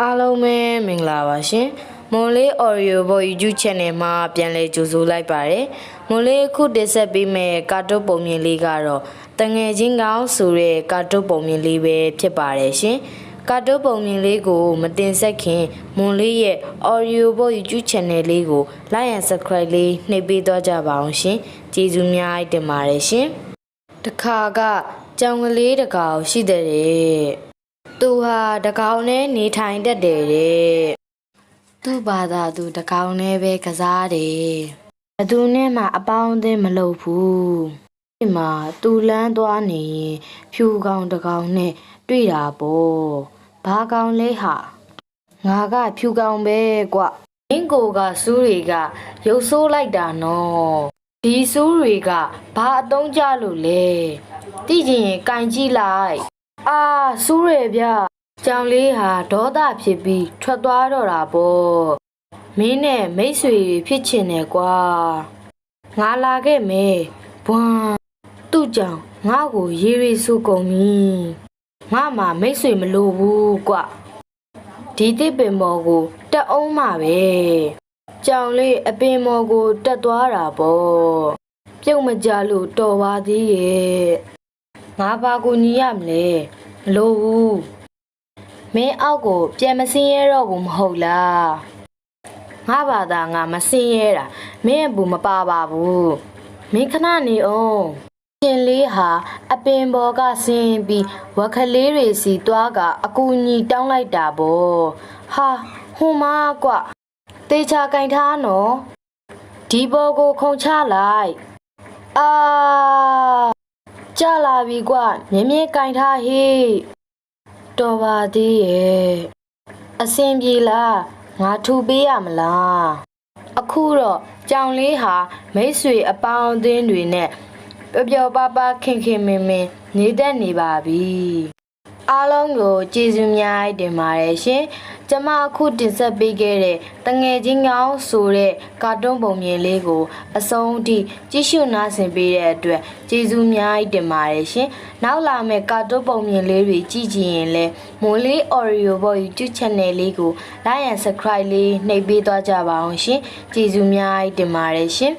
အားလုံးပဲမင်္ဂလာပါရှင်မွန်လေး Oreo ဘော YouTube Channel မှာပြန်လည်ကြိုဆိုလိုက်ပါတယ်မွန်လေးအခုတင်ဆက်ပေးမယ့်ကာတွတ်ပုံမြင်လေးကတော့တငယ်ချင်းကောင်းဆိုတဲ့ကာတွတ်ပုံမြင်လေးပဲဖြစ်ပါတယ်ရှင်ကာတွတ်ပုံမြင်လေးကိုမတင်ဆက်ခင်မွန်လေးရဲ့ Oreo ဘော YouTube Channel လေးကို Like and Subscribe လေးနှိပ်ပေးသွားကြပါအောင်ရှင်ကျေးဇူးများတင်ပါတယ်ရှင်တခါကကြောင်ကလေးတကောင်ရှိတဲ့ သူဟာတကောင်နဲ့နေထိုင်တတ်တယ်တဲ့သူ့ဘာသာသူတကောင်နဲ့ပဲကစားတယ်ဘယ်သူနဲ့မှအပေါင်းအသင်းမလုပ်ဘူးဒီမှာသူလန်းသွားနေရင်ဖြူကောင်တကောင်နဲ့တွေ့တာပေါ့ဘာကောင်လဲဟာငါကဖြူကောင်ပဲကွမင်းကိုကစူးတွေကရုပ်ဆိုးလိုက်တာနော်ဒီစူးတွေကဘာအတုံးကြလို့လဲသိချင်ရင်ကင်ကြည့်လိုက် အာစူးရဗျကြောင်လေးဟာဒေါသဖြစ်ပြီးထွက်သွားတော့တာပေါ့မင်းနဲ့မိတ်ဆွေတွေဖြစ်ချင်တယ်ကွာငါလာခဲ့မယ်ဘွမ်သူ့ကြောင့်ငါ့ကိုရေးရီစုကုန်ပြီငါမှမိတ်ဆွေမလိုဘူးကွဒီတစ်ပင်မော်ကိုတက်အောင်မှပဲကြောင်လေးအပင်မော်ကိုတက်သွားတာပေါ့ပြုတ်မကြလို့တော်ပါသေးရဲ့ငါဘာကိုညီရမလဲ မလို့ဘူးမင်းအောက်ကိုပြန်မစင်းရဲတော့ဘူးမဟုတ်လားငါဘာသာငါမစင်းရဲတာမင်းအပူမပါပါဘူးမင်းခဏနေအောင်ရှင်လေးဟာအပင်ပေါ်ကဆင်းပြီးဝက်ခလေးတွေစီတွားကအကူညီတောင်းလိုက်တာပေါ့ဟာဟွန်မာကွတေချာကင်ထားနော်ဒီဘောကိုခုံချလိုက်အာ ကြလာပြီကွမြင်းမြင်းကင်ထားဟေးတော်ပါသေးရဲ့အစင်ပြေလားငါထူပေးရမလားအခုတော့ကြောင်လေးဟာမိတ်ဆွေအပေါင်းအသင်းတွေနဲ့ပျော်ပျော်ပါပါခင်ခင်မင်မင်နေတတ်နေပါပြီအားလုံးကိုကျေးဇူးများတင်ပါတယ်ရှင် ကျမအခုတင်ဆက်ပေးခဲ့တဲ့တငယ်ချင်းကောင်းဆိုတဲ့ကာတွန်းပုံမြင်လေးကို အဆုံးထိကြည့်ရှုနားဆင်ပေးတဲ့အတွက်ကျေးဇူးများတင်ပါတယ်ရှင်နောက်လာမယ့်ကာတွန်းပုံမြင်လေးတွေကြည့်ကြည့်ရင်လည်းမိုးလေး Oreo Boy YouTube Channel လေးကို Like and Subscribe လေးနှိပ်ပေးသွားကြပါအောင်ရှင်ကျေးဇူးများတင်ပါတယ်ရှင်